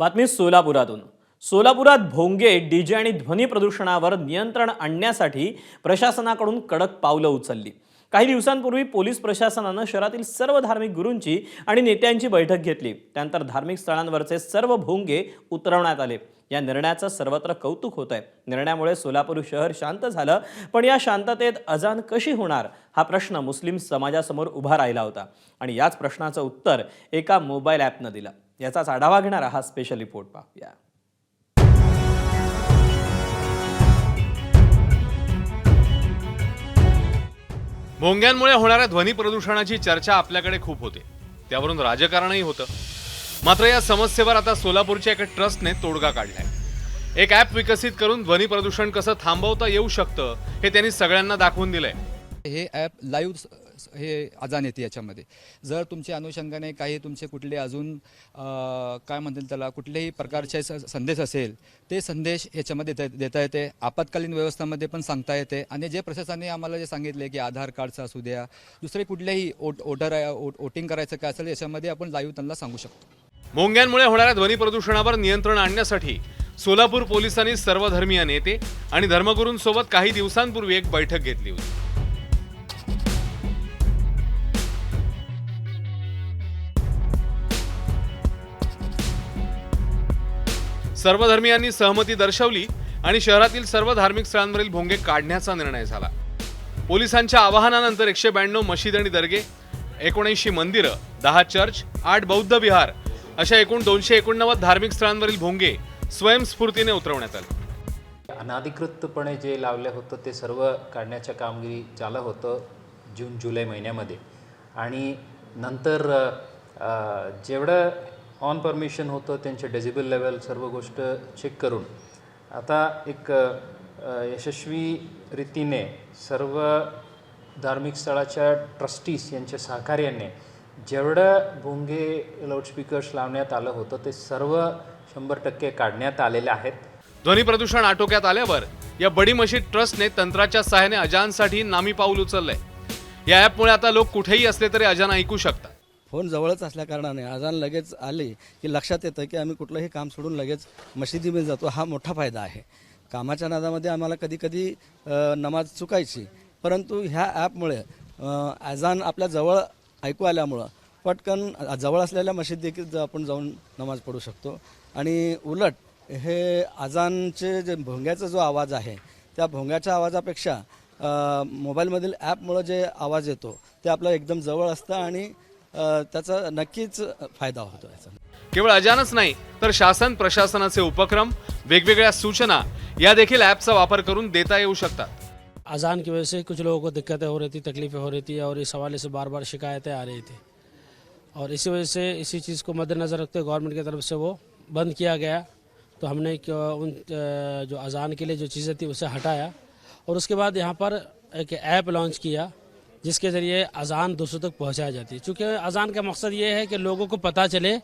बातमी सोलापुरातून. सोलापुरात भोंगे डीजे आणि ध्वनी प्रदूषणावर नियंत्रण आणण्यासाठी प्रशासनाकडून कडक पावलं उचलली. काही दिवसांपूर्वी पोलीस प्रशासनानं शहरातील सर्व धार्मिक गुरूंची आणि नेत्यांची बैठक घेतली. त्यानंतर धार्मिक स्थळांवरचे सर्व भोंगे उतरवण्यात आले. या निर्णयाचं सर्वत्र कौतुक होत आहे निर्णयामुळे सोलापूर शहर शांत झालं पण या शांततेत अजान कशी होणार हा प्रश्न मुस्लिम समाजासमोर उभा राहिला होता. आणि याच प्रश्नाचं उत्तर एका मोबाईल ॲपनं दिलं. याचाच आढावा घेणारा हा स्पेशल रिपोर्ट पाहूया. भोंग्यांमुळे होणाऱ्या ध्वनी प्रदूषणाची चर्चा आपल्याकडे खूप होते. त्यावरून राजकारणही होतं. मात्र या समस्येवर आता सोलापूरच्या एका ट्रस्टने तोडगा काढलाय. एक ॲप विकसित करून ध्वनी प्रदूषण कसं थांबवता येऊ शकतं हे त्यांनी सगळ्यांना दाखवून दिलंय. हे ॲप लाईव्ह हे अजान येते याच्यामध्ये. जर तुमच्या अनुषंगाने काही तुमचे कुठले अजून काय म्हणतील त्याला कुठलेही प्रकारचे संदेश असेल ते संदेश याच्यामध्ये देता देता येते. आपत्कालीन व्यवस्थामध्ये पण सांगता येते. आणि जे प्रशासनाने आम्हाला जे सांगितले की आधार कार्डचं असू द्या दुसरे कुठलेही ओट ओटर वोटिंग करायचं काय असेल याच्यामध्ये आपण लाईव्ह त्यांना सांगू शकतो. भोंग्यांमुळे होणाऱ्या ध्वनी प्रदूषणावर नियंत्रण आणण्यासाठी सोलापूर पोलिसांनी सर्वधर्मीय नेते आणि धर्मगुरूंसोबत काही दिवसांपूर्वी एक बैठक घेतली होती. सर्व धर्मियांनी सहमती दर्शवली आणि शहरातील सर्व धार्मिक स्थळांवरील भोंगे काढण्याचा निर्णय झाला. पोलिसांच्या आवाहनानंतर एकशे ब्याण्णव मशीद आणि दर्गे एकोणऐंशी मंदिरं दहा चर्च आठ बौद्ध विहार अशा एकूण दोनशे एकोणनव्वद धार्मिक स्थळांवरील भोंगे स्वयंस्फूर्तीने उतरवण्यात आले. अनाधिकृतपणे जे लावलं होतं ते सर्व काढण्याच्या कामगिरी झालं होतं जून जुलै महिन्यामध्ये. आणि नंतर जेवढं ऑन परमिशन होतं त्यांचे डेजिबल लेवल सर्व गोष्ट चेक करून. आता एक यशस्वी रीतीने सर्व धार्मिक स्थळाच्या ट्रस्टीज यांच्या सहकार्याने जेवढं भोंगे लाऊडस्पीकर्स लावण्यात आलं होतं ते सर्व शंभर टक्के काढण्यात आलेले आहेत. ध्वनी प्रदूषण आटोक्यात आल्यावर या बडी मशीद ट्रस्टने तंत्राच्या सहाय्याने अजानसाठी नामी पाऊल उचललंय. या ॲपमुळे आता लोक कुठेही असले तरी अजान ऐकू शकतात. फोन जवळच असल्याकारणाने अजान लगेच आले की लक्षात येतं की आम्ही कुठलंही काम सोडून लगेच मशिदीमध्ये जातो. हा मोठा फायदा आहे. कामाच्या नादामध्ये आम्हाला कधीकधी नमाज चुकायची. परंतु ह्या ॲपमुळे अजान आपल्या जवळ ऐकू आल्यामुळं पटकन जवळ असलेल्या मशीद देखील आपण जाऊन नमाज पडू शकतो. आणि उलट हे अजानचे जे भोंग्याचा जो आवाज आहे त्या भोंग्याच्या आवाजापेक्षा मोबाईलमधील ॲपमुळं जे आवाज येतो ते आपलं एकदम जवळ असतं आणि त्याचा नक्कीच फायदा होतो याचा. केवळ अजानच नाही तर शासन प्रशासनाचे उपक्रम वेगवेगळ्या सूचना या देखील ॲपचा वापर करून देता येऊ शकतात. अजान की वजह से कुछ लोगों को दिक्कतें हो रही थी तकलीफें हो रही थी और इस हवाले से बार बार शिकायतें आ रही थी। और इसी वजह से इसी चीज़ को मद्देनज़र रखते हुए गवर्नमेंट की तरफ से वो बंद किया गया। तो हमने उन जो अजान के लिए जो चीज़ें थी उसे हटाया और उसके बाद यहाँ पर एक ऐप लॉन्च किया। जिसके ज़रिए अजान दूसरों तक पहुँचाई जाती है। चूँकि अजान का मकसद ये है कि लोगों को पता चले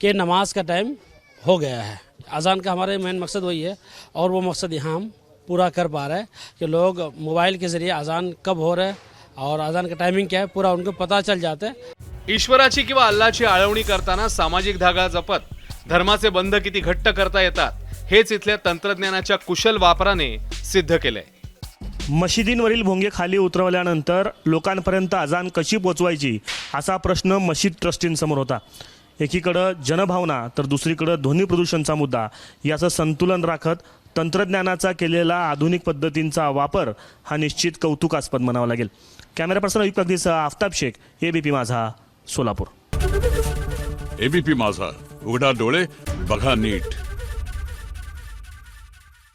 कि नमाज का टाइम हो गया है। अजान का हमारे मेन मकसद वही है और वो मकसद यहाँ हम पूरा कर पा रहे हैं कि लोग मोबाइल के ज़रिए अजान कब हो रहा है और अजान का टाइमिंग क्या है पूरा उनको पता चल जाता है। ईश्वराची किंवा अल्लाची आळवणी करताना सामाजिक धागा जपत धर्माचे बंध किती घट्ट करता येतात हेच इथल्या तंत्रज्ञानाच्या कुशल वापराने सिद्ध केलंय. मशिदींवरील भोंगे खाली उतरवल्यानंतर लोकांपर्यंत अजान कशी पोचवायची असा प्रश्न मशीद ट्रस्टींसमोर होता. एकीकडं जनभावना तर दुसरीकडं ध्वनी प्रदूषणचा मुद्दा. याचं संतुलन राखत तंत्रज्ञानाचा केलेला आधुनिक पद्धतींचा वापर हा निश्चित कौतुकास्पद म्हणावा लागेल. कॅमेरा पर्सन अयुक्त कागदीसह आफताब शेख एबीपी माझा सोलापूर. एबीपी माझा उघडा डोळे बघा नीट.